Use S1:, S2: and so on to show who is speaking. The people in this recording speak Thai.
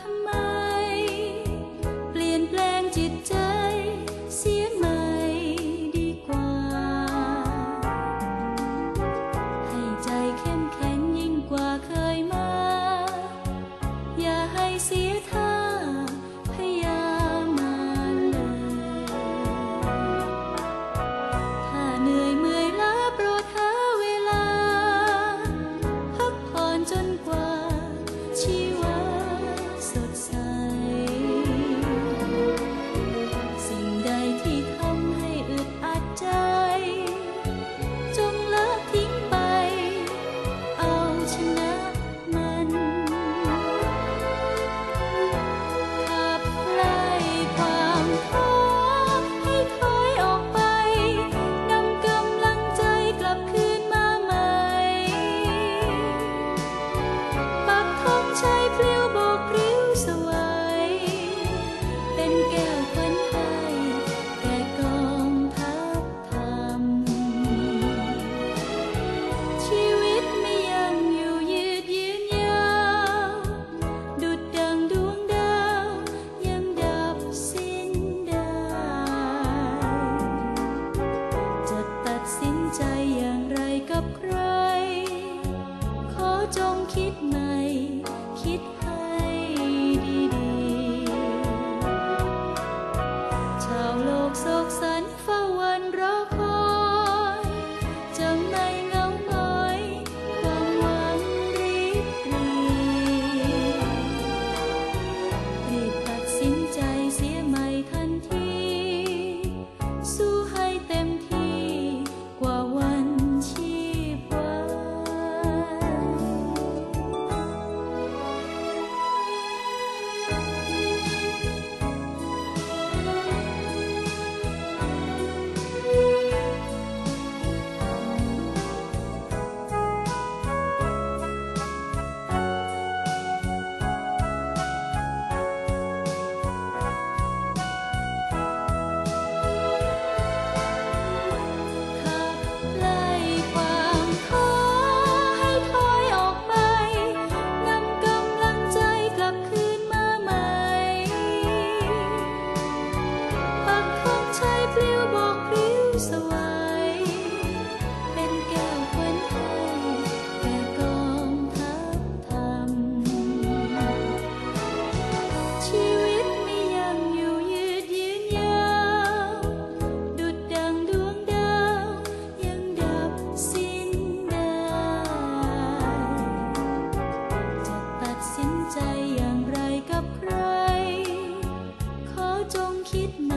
S1: ทำไม เปลี่ยนแปลงจิตใจเสียใม่ดีกว่า ให้ใจเข้มแข็งยิ่งกว่าเคยมา อย่าให้เสียท่า คิดใหม่ คิดให้ สวยเป็นแก้วเวนให้แก่กองทัพธรชีวิตไม่ยังอยู่ยืดยืนยาดุดังดวงดาว ยังดับสิ้นได้จะตัดสินใจอย่างไรกับใคร ขอจงคิดใน